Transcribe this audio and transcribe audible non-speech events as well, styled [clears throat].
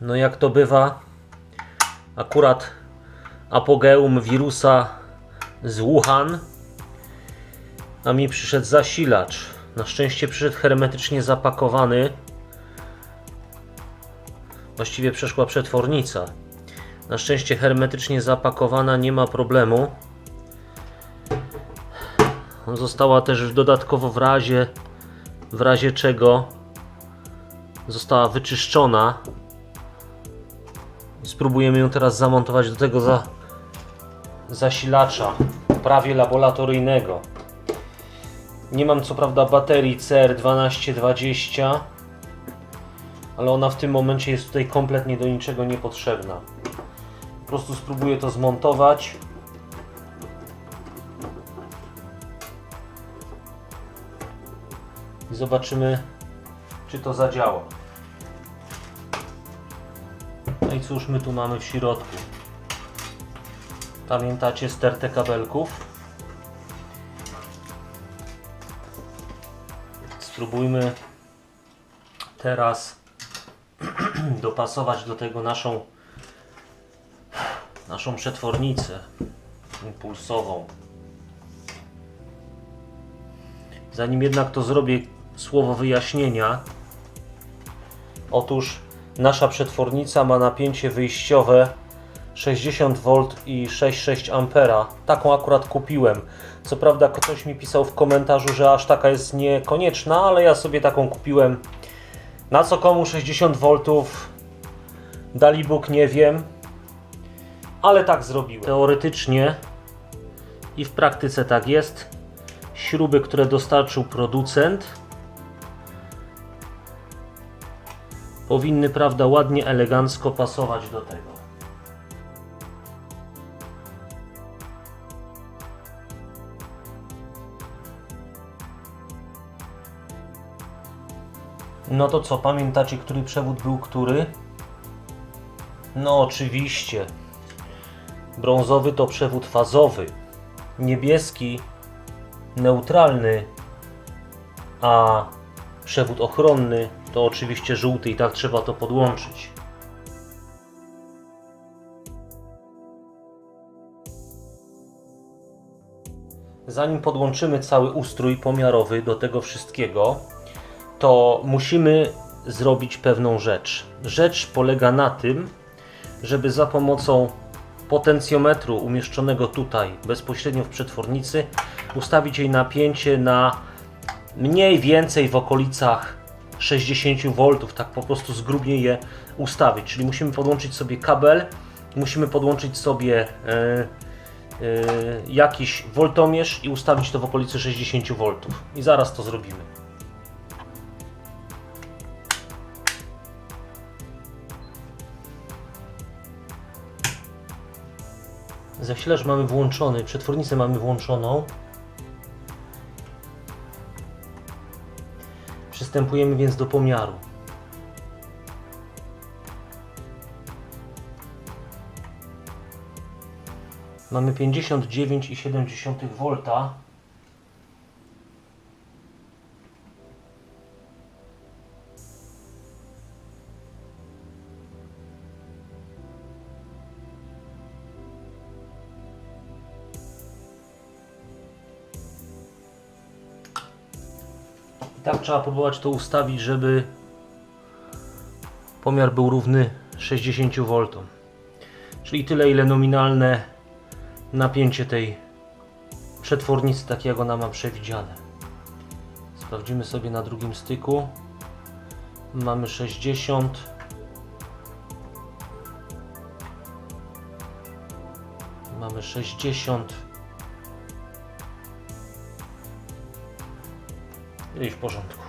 No jak to bywa, akurat apogeum wirusa z Wuhan, a mi przyszedł zasilacz. Na szczęście przyszedł hermetycznie zapakowany. Właściwie przeszła przetwornica. Na szczęście hermetycznie zapakowana, nie ma problemu. Została też dodatkowo w razie, w razie czego została wyczyszczona. Spróbujemy ją teraz zamontować do tego za, zasilacza, prawie laboratoryjnego. Nie mam co prawda baterii CR1220, ale ona w tym momencie jest tutaj kompletnie do niczego niepotrzebna. Po prostu spróbuję to zmontować. I zobaczymy, czy to zadziała. I cóż my tu mamy w środku? Pamiętacie stertę kabelków? Spróbujmy teraz [clears throat] dopasować do tego naszą naszą przetwornicę impulsową. Zanim jednak to zrobię, słowo wyjaśnienia. Otóż nasza przetwornica ma napięcie wyjściowe 60 V i 6,6 A. Taką akurat kupiłem. Co prawda ktoś mi pisał w komentarzu, że aż taka jest niekonieczna, ale ja sobie taką kupiłem. Na co komu 60 V? Dali Bóg nie wiem. Ale tak zrobiłem. Teoretycznie i w praktyce tak jest. Śruby, które dostarczył producent powinny, prawda, ładnie, elegancko pasować do tego. No to co, pamiętacie, który przewód był który? No oczywiście. Brązowy to przewód fazowy. Niebieski neutralny, a przewód ochronny to oczywiście żółty i tak trzeba to podłączyć. Zanim podłączymy cały ustrój pomiarowy do tego wszystkiego, to musimy zrobić pewną rzecz. Rzecz polega na tym, żeby za pomocą potencjometru umieszczonego tutaj bezpośrednio w przetwornicy ustawić jej napięcie na mniej więcej w okolicach 60 V, tak po prostu zgrubnie je ustawić. Czyli musimy podłączyć sobie kabel, musimy podłączyć sobie e, e, jakiś woltomierz i ustawić to w okolicy 60 V. I zaraz to zrobimy. Zasilacz mamy włączony, przetwornicę mamy włączoną. Przystępujemy więc do pomiaru. Mamy 59,7 V. I tak trzeba próbować to ustawić, żeby pomiar był równy 60 V. Czyli tyle, ile nominalne napięcie tej przetwornicy, tak jak ona ma przewidziane. Sprawdzimy sobie na drugim styku. Mamy 60. Mamy 60. I w porządku.